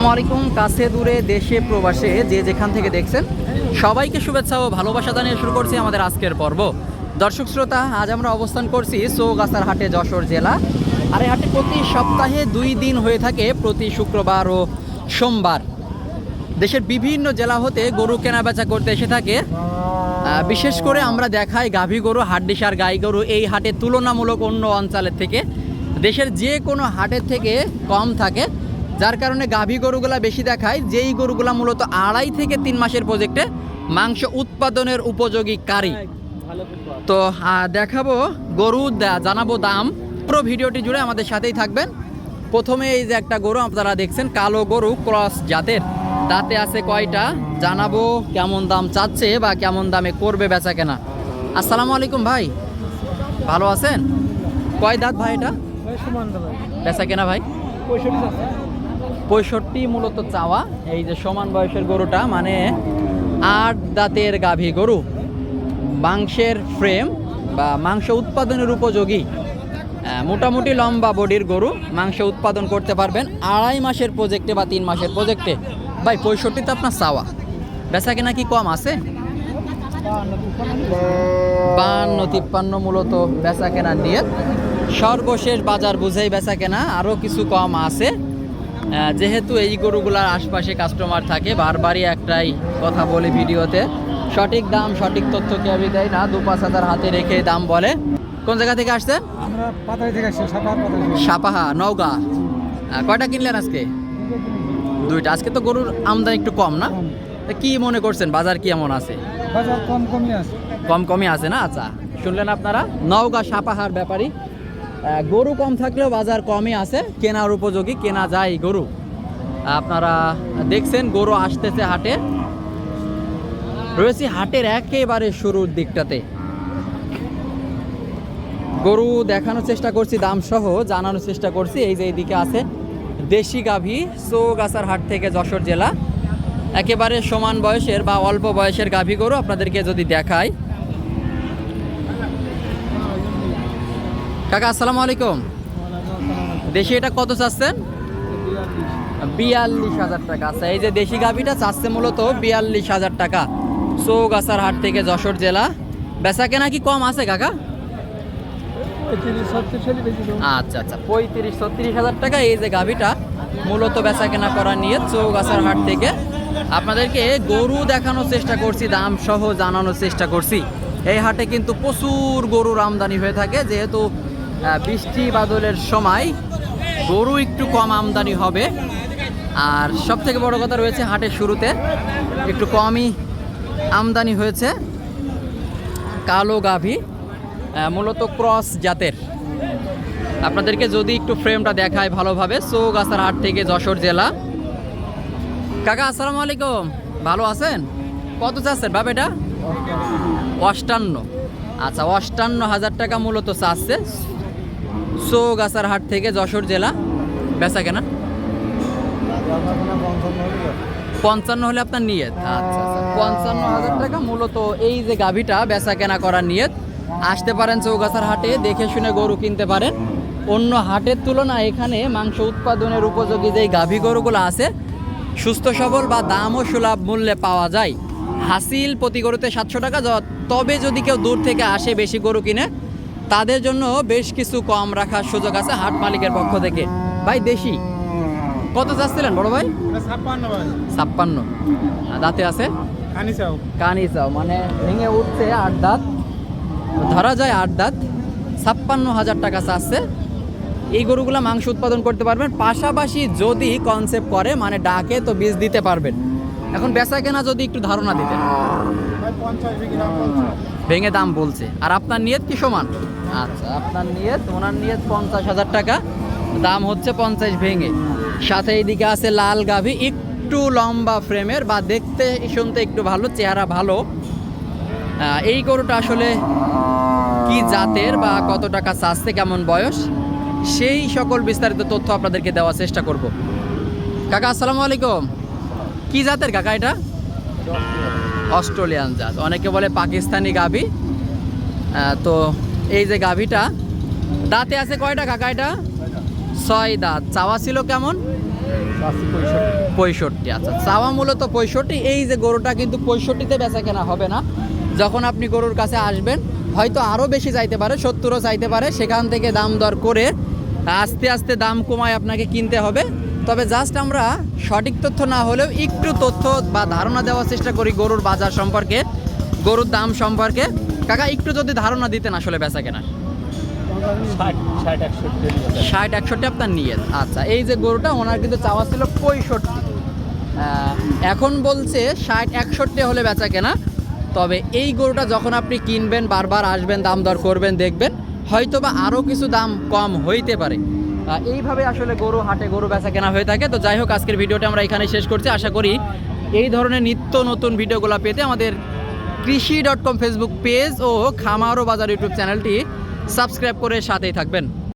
আসসালামাইকুম কাছে দূরে দেশে প্রবাসে যে যেখান থেকে দেখছেন, সবাইকে শুভেচ্ছা ও ভালোবাসা জানিয়ে শুরু করছি আমাদের আজকের পর্ব। দর্শক শ্রোতা, আজ আমরা অবস্থান করছি চৌগাছার হাটে যশোর জেলা। আর এই হাটে প্রতি সপ্তাহে দুই দিন হয়ে থাকে, প্রতি শুক্রবার ও সোমবার। দেশের বিভিন্ন জেলা হতে গরু কেনা বেচা করতে এসে থাকে। বিশেষ করে আমরা দেখাই গাভী গরু, হাড্ডিসার গাই গরু, এই হাটে তুলনামূলক অন্য অঞ্চলের থেকে। দেশের যে কোনো হাটের থেকে কম থাকে। যার কারণে গাভী গরুগুলা বেশি দেখায় যেই গরুগুলা মূলত আড়াই থেকে তিন মাসের প্রজেক্টে মাংস উৎপাদনের উপযোগী কারি। তো দেখাবো গরু জানাব দাম। পুরো ভিডিওটি জুড়ে আমাদের সাথেই থাকবেন। প্রথমে এই যে একটা গরু আপনারা দেখছেন কালো গরু ক্রস জাতের। তাতে আছে কয়টা? জানাব কেমন দাম চাচ্ছে বা কেমন দামে করবে বেচা কেনা। আসসালামু আলাইকুম ভাই। ভালো আছেন? কয় দাঁত ভাই এটা? বেচা কেনা ভাই? পঁয়ষট্টি মূলত চাওয়া, এই যে সমান বয়সের গরুটা মানে আট দাঁতের গাভী গরু। মাংসের ফ্রেম বা মাংস উৎপাদনের উপযোগী মোটামুটি লম্বা বডির গরু, মাংস উৎপাদন করতে পারবেন আড়াই মাসের প্রজেক্টে বা তিন মাসের প্রজেক্টে ভাই পঁয়ষট্টিতে আপনার চাওয়া। বেচা কেনা কি কম আছে? বান্ন, তিপ্পান্ন মূলত বেচা কেনার নিয়ে। সর্বশেষ বাজার বুঝেই বেচা কেনা আরও কিছু কম আছে। যেহেতু এই গরুগুলার আশপাশে কাস্টমার থাকে বারবারই একটাই কথা বলি ভিডিওতে। সঠিক দাম সঠিক তথ্য কেউই দেয় না দু পাঁচ হাজার হাতে রেখে দাম বলে। কোন জায়গা থেকে আসছি। সাপাহা নওগাঁ। কয়টা কিনলেন আজকে? দুইটা। আজকে তো গরুর আমদানি একটু কম না? কি মনে করছেন বাজার কি এমন আছে? বাজার কম কমই আছে। কম কমই আছে না? আচ্ছা শুনলেন আপনারা? নওগাঁ সাপাহার ব্যাপারী। গরু কম থাকলেও বাজার কমই আছে। কেনার উপযোগী কেনা যায় গরু। আপনারা দেখছেন, গরু আসতেছে হাটে। রয়েছি হাটের একেবারে শুরুর দিকটাতে। গরু দেখানোর চেষ্টা করছি, দাম সহ জানানোর চেষ্টা করছি। এই যে এইদিকে আছে দেশি গাভী, চৌগাছার হাট থেকে যশোর জেলা। একেবারে সমান বয়সের বা অল্প বয়সের গাভী গরু আপনাদেরকে যদি দেখাই। কাকা আসসালামু আলাইকুম। দেশি এটা কত চাচ্ছেন? বিয়াল্লিশ হাজার টাকা। আচ্ছা এই যে দেশি গাভীটা চাচ্ছে মূলত বিয়াল্লিশ হাজার টাকা। চৌগাছার হাট থেকে যশোর জেলা। বেচা কেনা কি কম আছে কাকা। আচ্ছা আচ্ছা পঁয়ত্রিশ ছত্রিশ হাজার টাকা এই যে গাভিটা মূলত বেচা কেনা করা নিয়ে চৌগাছার হাট থেকে। আপনাদেরকে গরু দেখানোর চেষ্টা করছি দাম সহ জানানোর চেষ্টা করছি। এই হাটে কিন্তু প্রচুর গরুর আমদানি হয়ে থাকে যেহেতু বৃষ্টি বাদলের সময় গরু একটু কম আমদানি হবে। আর সব থেকে বড় কথা রয়েছে হাটের শুরুতে একটু কমই আমদানি হয়েছে। কালো গাভী মূলত ক্রস জাতের। আপনাদেরকে যদি একটু ফ্রেমটা দেখায় ভালোভাবে, চৌগাছার হাট থেকে যশোর জেলা। কাকা, আসসালামু আলাইকুম। ভালো আছেন? কত চাচ্ছেন বাবা এটা? অষ্টান্ন। আচ্ছা অষ্টান্ন হাজার টাকা মূলত চাচ্ছে। চৌগাছার হাট থেকে যশোর জেলা বেচা কেনা? পঞ্চান্ন হলে আপনার নিয়ত। আচ্ছা আচ্ছা। পঞ্চান্ন হাজার টাকা মূলত এই যে গাভীটা বেচা কেনা করার নিয়ত। আসতে পারেন চৌগাছার হাটে, দেখে শুনে গরু কিনতে পারেন। অন্য হাটের তুলনায় এখানে মাংস উৎপাদনের উপযোগী যেই গাভী গরুগুলো আছে, সুস্থ, সবল বা দামও সুলভ মূল্যে পাওয়া যায়। হাসিল প্রতি গরুতে সাতশো টাকা তবে যদি কেউ দূর থেকে আসে বেশি গরু কিনে তাদের জন্য বেশ কিছু কম রাখার সুযোগ আছে হাট মালিকের পক্ষ থেকে। ভাই দেশি? কত চাচ্ছিলেন বড় ভাই? ছাপ্পান্ন ভাই। ছাপ্পান্ন। দাঁতে আছে? কানি চাও। কানি চাও মানে ভেঙে উঠছে আট দাঁত। ধরা যায় আট দাঁত। ছাপ্পান্ন হাজার টাকা চাচ্ছে। এই গরুগুলো মাংস উৎপাদন করতে পারবেন। পাশাপাশি যদি কনসেপ্ট করে মানে ডাকে তো বীজ দিতে পারবেন। এখন বেচা কেনা যদি একটু ধারণা দিতেন। পঞ্চাশ ভেঙে দাম বলছে। আর আপনার নিয়ত কি সমান? আচ্ছা আপনার নিয়ত, ওনার নিয়ত পঞ্চাশ হাজার টাকা। দাম হচ্ছে পঞ্চাশ ভেঙে। সাথে এইদিকে আছে লাল গাভী, একটু লম্বা ফ্রেমের, বা দেখতে, শুনতে একটু ভালো, চেহারা ভালো। এই গরুটা আসলে কি জাতের বা কত টাকা চাচ্ছে, কেমন বয়স? সেই সকল বিস্তারিত তথ্য আপনাদেরকে দেওয়ার চেষ্টা করব। কাকা, আসসালামু আলাইকুম। কি জাতের কাকা এটা? অস্ট্রেলিয়ান জাত। অনেকে বলে পাকিস্তানি গাভী। তো এই যে গাভীটা, দাঁতে আছে কয়টা কাকা এটা ছয় দাঁত। চাওয়া ছিল কেমন? পঁয়ষট্টি আচ্ছা। চাওয়া মূলত পঁয়ষট্টি। এই যে গরুটা কিন্তু পঁয়ষট্টিতে বেচা কেনা হবে না। যখন আপনি গরুর কাছে আসবেন, হয়তো আরও বেশি চাইতে পারে, সত্তরও চাইতে পারে। সেখান থেকে দাম দর করে আস্তে আস্তে দাম কমায় আপনাকে কিনতে হবে। তবে জাস্ট আমরা সঠিক তথ্য না হলেও একটু তথ্য বা ধারণা দেওয়ার চেষ্টা করি গরুর বাজার সম্পর্কে গরুর দাম সম্পর্কে। কাকা একটু যদি ধারণা দিতেন আসলে বেচা কেনার ষাট ষাট একষট্টি আপনার নিয়ে। আচ্ছা এই যে গরুটা ওনার কিন্তু চাওয়া ছিল পঁয়ষট্টি। এখন বলছে ষাট একষট্টি হলে বেচা কেনা। তবে এই গরুটা যখন আপনি কিনবেন বারবার আসবেন দাম দর করবেন দেখবেন হয়তো বা আরও কিছু দাম কম হইতে পারে। এইভাবে আসলে গরু হাটে গরু বেচা কেনা হয়ে থাকে। তো যাই হোক, আজকের ভিডিওটা আমরা এখানে শেষ করছি। আশা করি এই ধরনের নিত্য নতুন ভিডিওগুলো পেতে আমাদের Krishi dot com Facebook page ও খামারো বাজার ইউটিউব চ্যানেলটি সাবস্ক্রাইব করে সাথেই থাকবেন।